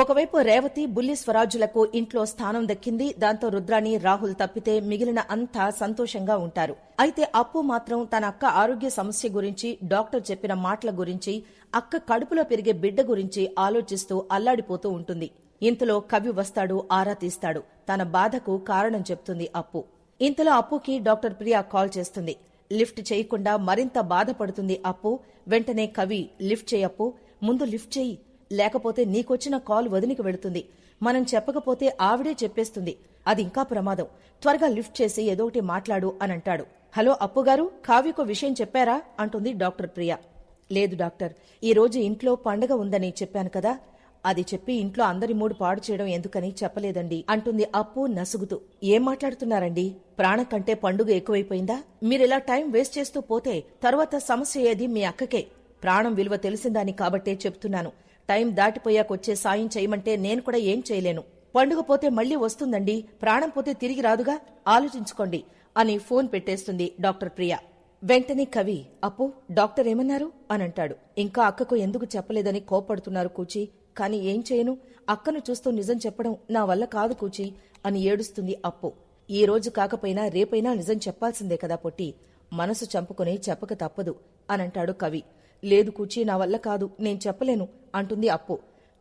ఒకవైపు రేవతి బుల్లి స్వరాజులకు ఇంట్లో స్థానం దక్కింది దాంతో రుద్రాణి రాహుల్ తప్పితే మిగిలిన అంతా సంతోషంగా ఉంటారు. అయితే అప్పు మాత్రం తన అక్క ఆరోగ్య సమస్య గురించి డాక్టర్ చెప్పిన మాటల గురించి అక్క కడుపులో పెరిగే బిడ్డ గురించి ఆలోచిస్తూ అల్లాడిపోతూ ఉంటుంది. ఇంతలో కవి వస్తాడు ఆరా తీస్తాడు. తన బాధకు కారణం చెప్తుంది అప్పు. ఇంతలో అప్పుకి డాక్టర్ ప్రియా కాల్ చేస్తుంది. లిఫ్ట్ చేయకుండా మరింత బాధపడుతుంది అప్పు. వెంటనే కవి లిఫ్ట్ చేయప్పు ముందు లిఫ్ట్ చేయి. లేకపోతే నీకొచ్చిన కాల్ వదినికి వెళుతుంది. మనం చెప్పకపోతే ఆవిడే చెప్పేస్తుంది. అది ఇంకా ప్రమాదం. త్వరగా లిఫ్ట్ చేసి ఏదో ఒకటి మాట్లాడు అని అంటాడు హలో అప్పుగారు కావ్యకు విషయం చెప్పారా? అంటుంది డాక్టర్ ప్రియా. లేదు డాక్టర్ ఈ రోజు ఇంట్లో పండగ ఉందని చెప్పాను కదా. అది చెప్పి ఇంట్లో అందరి మూడు పాడు చేయడం ఎందుకని చెప్పలేదండి అంటుంది అప్పు నసుగుతూ. ఏం మాట్లాడుతున్నారండి? ప్రాణం కంటే పండుగ ఎక్కువైపోయిందా? మీరిలా టైం వేస్ట్ చేస్తూ పోతే తర్వాత సమస్య ఏది మీ అక్కకే? ప్రాణం విలువ తెలిసిందాని కాబట్టే చెప్తున్నాను. టైం దాటిపోయాకొచ్చే సాయం చేయమంటే నేను కూడా ఏం చేయలేను. పండుగ పోతే మళ్ళీ వస్తుందండి. ప్రాణం పోతే తిరిగి రాదుగా? ఆలోచించుకోండి అని ఫోన్ పెట్టేస్తుంది డాక్టర్ ప్రియా. వెంటనే కవి అప్పు డాక్టర్ ఏమన్నారు? అని అంటాడు. ఇంకా అక్కకు ఎందుకు చెప్పలేదని కోపడుతున్నారు కూచి. కాని ఏం చేయను? అక్కను చూస్తూ నిజం చెప్పడం నా వల్ల కాదు కూచి అని ఏడుస్తుంది అప్పు. ఈ రోజు కాకపోయినా రేపైనా నిజం చెప్పాల్సిందే కదా పొట్టి. మనసు చంపుకుని చెప్పక తప్పదు అనంటాడు కవి. లేదు కూచి నా వల్ల కాదు నేను చెప్పలేను అంటుంది అప్పు.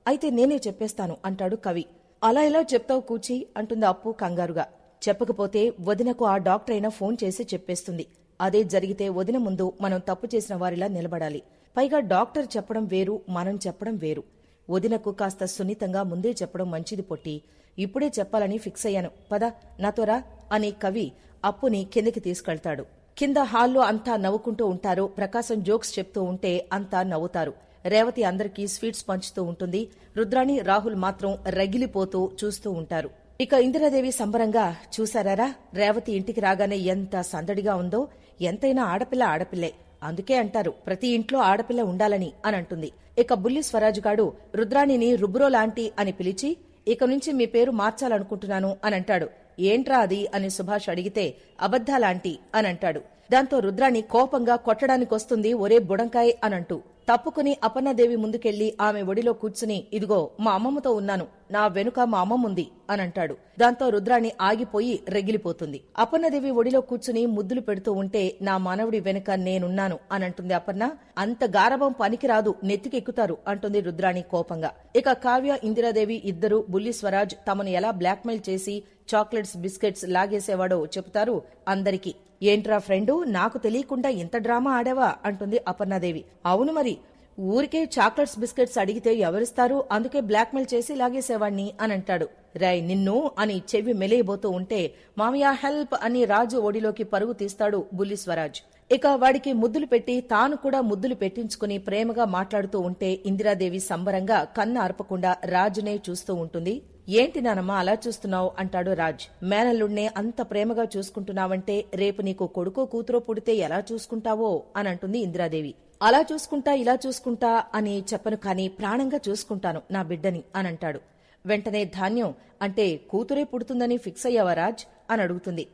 అయితే నేనే చెప్పేస్తాను అంటాడు కవి. అలా ఎలా చెప్తావు కూచి? అంటుంది అప్పు కంగారుగా. చెప్పకపోతే వదినకు ఆ డాక్టర్ అయినా ఫోన్ చేసి చెప్పేస్తుంది. అదే జరిగితే వదిన ముందు మనం తప్పు చేసిన వారిలా నిలబడాలి. పైగా డాక్టర్ చెప్పడం వేరు మనం చెప్పడం వేరు. వదినకు కాస్త సున్నితంగా ముందే చెప్పడం మంచిది పొట్టి. ఇప్పుడే చెప్పాలని ఫిక్స్ అయ్యాను. పద నాతోరా అని కవి అప్పుని కిందకి తీసుకెళ్తాడు. కింద హాల్లో అంతా నవ్వుకుంటూ ఉంటారు. ప్రకాశం జోక్స్ చెప్తూ ఉంటే అంతా నవ్వుతారు. రేవతి అందరికీ స్వీట్స్ పంచుతూ ఉంటుంది. రుద్రాణి రాహుల్ మాత్రం రగిలిపోతూ చూస్తూ ఉంటారు. ఇక ఇందిరాదేవి సంబరంగా చూసారారా రేవతి ఇంటికి రాగానే ఎంత సందడిగా ఉందో ఎంతైనా ఆడపిల్ల ఆడపిల్లే. అందుకే అంటారు ప్రతి ఇంట్లో ఆడపిల్ల ఉండాలని అని అంటుంది. ఇక బుల్లి స్వరాజుగాడు రుద్రాణిని రుబ్రో లాంటి అని పిలిచి ఇక నుంచి మీ పేరు మార్చాలనుకుంటున్నాను అని అంటాడు. ఏంట్రా అది అని సుభాష్ అడిగితే అబద్ధాలాంటి అని అంటాడు దాంతో రుద్రాణి కోపంగా కొట్టడానికొస్తుంది ఒరే బుడంకాయ్ అనంటూ. తప్పుకుని అపర్ణదేవి ముందుకెళ్ళి ఆమె ఒడిలో కూర్చుని ఇదిగో మా అమ్మమ్మతో ఉన్నాను. నా వెనుక మా అమ్మముంది అనంటాడు. దాంతో రుద్రాణి ఆగిపోయి రెగిలిపోతుంది. అపర్ణదేవి ఒడిలో కూర్చుని ముద్దులు పెడుతూ ఉంటే నా మానవుడి వెనుక నేనున్నాను అనంటుంది అపర్ణ. అంత గారభం పనికిరాదు నెత్తికెక్కుతారు అంటుంది రుద్రాణి కోపంగా. ఇక కావ్య ఇందిరాదేవి ఇద్దరు బుల్లి స్వరాజ్ తమను ఎలా బ్లాక్మెయిల్ చేసి చాక్లెట్స్ బిస్కెట్స్ లాగేసేవాడో చెబుతారు అందరికీ. ఏంట్రా ఫ్రెండు నాకు తెలియకుండా ఇంత డ్రామా ఆడావా అంటుంది అపర్ణాదేవి. అవును మరి ఊరికే చాక్లెట్స్ బిస్కెట్స్ అడిగితే ఎవరిస్తారు? అందుకే బ్లాక్మెయిల్ చేసి లాగేసేవాణ్ణి అని అంటాడు. రై నిన్ను అని చెవి మెలేయబోతూ ఉంటే మామయ్య హెల్ప్ అని రాజు ఒడిలోకి పరుగు తీస్తాడు బుల్లి స్వరాజ్. ఇక వాడికి ముద్దులు పెట్టి తాను కూడా ముద్దులు పెట్టించుకుని ప్రేమగా మాట్లాడుతూ ఉంటే ఇందిరాదేవి సంబరంగా కన్ను అర్పకుండా రాజునే చూస్తూ ఉంటుంది. ఏంటి నానమ్మా అలా చూస్తున్నావు? అంటాడు రాజ్. మేనల్లుణ్ణే అంత ప్రేమగా చూసుకుంటున్నావంటే రేపు నీకు కొడుకో కూతురో పుడితే ఎలా చూసుకుంటావో? అని అంటుంది ఇందిరాదేవి. అలా చూసుకుంటా ఇలా చూసుకుంటా అని చెప్పను కాని ప్రాణంగా చూసుకుంటాను నా బిడ్డని అని అంటాడు వెంటనే ధాన్యం అంటే కూతురే పుడుతుందని ఫిక్స్ అయ్యావా రాజ్? అని అడుగుతుంది.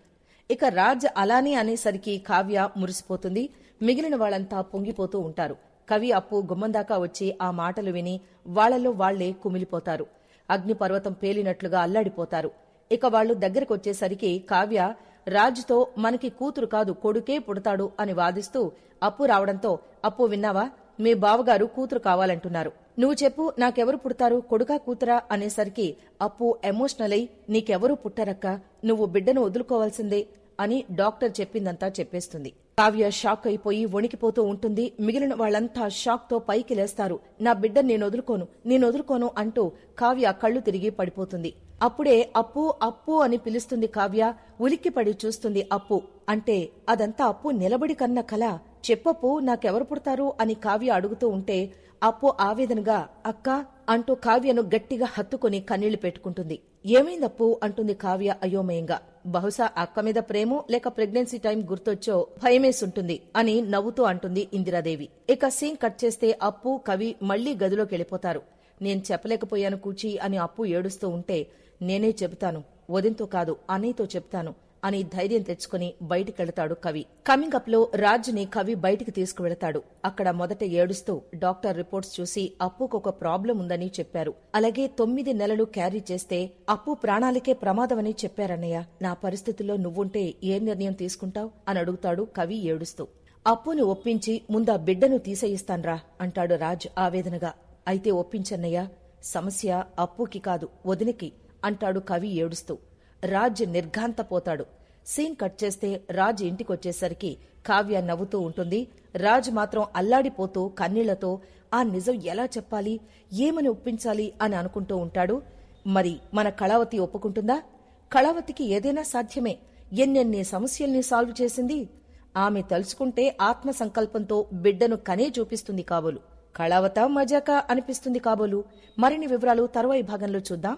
ఇక రాజ్ అలానే అనేసరికి కావ్య మురిసిపోతుంది. మిగిలిన వాళ్ళంతా పొంగిపోతూ ఉంటారు. కవి అప్పు గుమ్మందాకా వచ్చి ఆ మాటలు విని వాళ్ళలో వాళ్ళే కుమిలిపోతారు. అగ్నిపర్వతం పేలినట్లుగా అల్లాడిపోతారు. ఇక వాళ్ళు దగ్గరకొచ్చేసరికి కావ్య రాజుతో మనకి కూతురు కాదు కొడుకే పుడతాడు అని వాదిస్తూ అప్పు రావడంతో అప్పు విన్నావా? మీ బావగారు కూతురు కావాలంటున్నారు. నువ్వు చెప్పు నాకెవరు పుడతారు? కొడుకా కూతురా? అనేసరికి అప్పు ఎమోషనల్ అయి నీకెవరూ పుట్టరక్క? నువ్వు బిడ్డను వదులుకోవాల్సిందే అని డాక్టర్ చెప్పిందంతా చెప్పేస్తుంది. కావ్య షాక్ అయిపోయి వణికిపోతూ ఉంటుంది. మిగిలిన వాళ్ళంతా షాక్తో పైకి లేస్తారు. నా బిడ్డ నేను వదులుకోను నేను వదులుకోను అంటూ కావ్య కళ్ళు తిరిగి పడిపోతుంది. అప్పుడే అప్పు అప్పు అని పిలుస్తుంది కావ్య ఉలిక్కిపడి చూస్తుంది అప్పు. అంటే అదంతా అప్పు నిలబడి కన్న కల. చెప్పప్పు నాకెవరు పుడతారు అని కావ్య అడుగుతూ ఉంటే అప్పు ఆవేదనగా అక్క అంటూ కావ్యను గట్టిగా హత్తుకుని కన్నీళ్ళు పెట్టుకుంటుంది. ఏమైందప్పు? అంటుంది కావ్య అయోమయంగా. బహుశా అక్క మీద ప్రేమో లేక ప్రెగ్నెన్సీ టైం గుర్తొచ్చో భయమేసుంటుంది అని నవ్వుతూ అంటుంది ఇందిరాదేవి. ఇక సీన్ కట్ చేస్తే అప్పు కవి మళ్ళీ గదిలోకి వెళ్ళిపోతారు నేను చెప్పలేకపోయాను కూచి అని అప్పు ఏడుస్తూ ఉంటే నేనే చెబుతాను వదింతో కాదు అన్నయ్యతో చెప్తాను అని ధైర్యం తెచ్చుకుని బయటికెళతాడు కవి. కమింగ్ అప్లో రాజ్ని కవి బయటికి తీసుకువెళతాడు. అక్కడ మొదట ఏడుస్తూ డాక్టర్ రిపోర్ట్స్ చూసి అప్పుకు ఒక ప్రాబ్లం ఉందని చెప్పారు. అలాగే తొమ్మిది నెలలు క్యారీ చేస్తే అప్పు ప్రాణాలకే ప్రమాదమని చెప్పారన్నయ్య. నా పరిస్థితుల్లో నువ్వుంటే ఏ నిర్ణయం తీసుకుంటావ్? అని అడుగుతాడు కవి ఏడుస్తూ. అప్పుని ఒప్పించి ముందా బిడ్డను తీసేయిస్తాన్రా అంటాడు రాజ్ ఆవేదనగా. అయితే ఒప్పించన్నయ్య సమస్య అప్పుకి కాదు వదినకి. అంటాడు కవి ఏడుస్తూ. రాజ్ నిర్ఘాంతపోతాడు. సీన్ కట్ చేస్తే రాజ్ ఇంటికొచ్చేసరికి కావ్య నవ్వుతూ ఉంటుంది. రాజ్ మాత్రం అల్లాడిపోతూ కన్నీళ్ళతో ఆ నిజం ఎలా చెప్పాలి? ఏమని ఒప్పించాలి? అని అనుకుంటూ ఉంటాడు. మరి మన కళావతి ఒప్పుకుంటుందా? కళావతికి ఏదైనా సాధ్యమే. ఎన్నెన్ని సమస్యల్ని సాల్వ్ చేసింది? ఆమె తలుచుకుంటే ఆత్మ సంకల్పంతో బిడ్డను కనే చూపిస్తుంది కాబోలు. కళావత మజాక అనిపిస్తుంది కాబోలు. మరిన్ని వివరాలు తరువాయి భాగంలో చూద్దాం.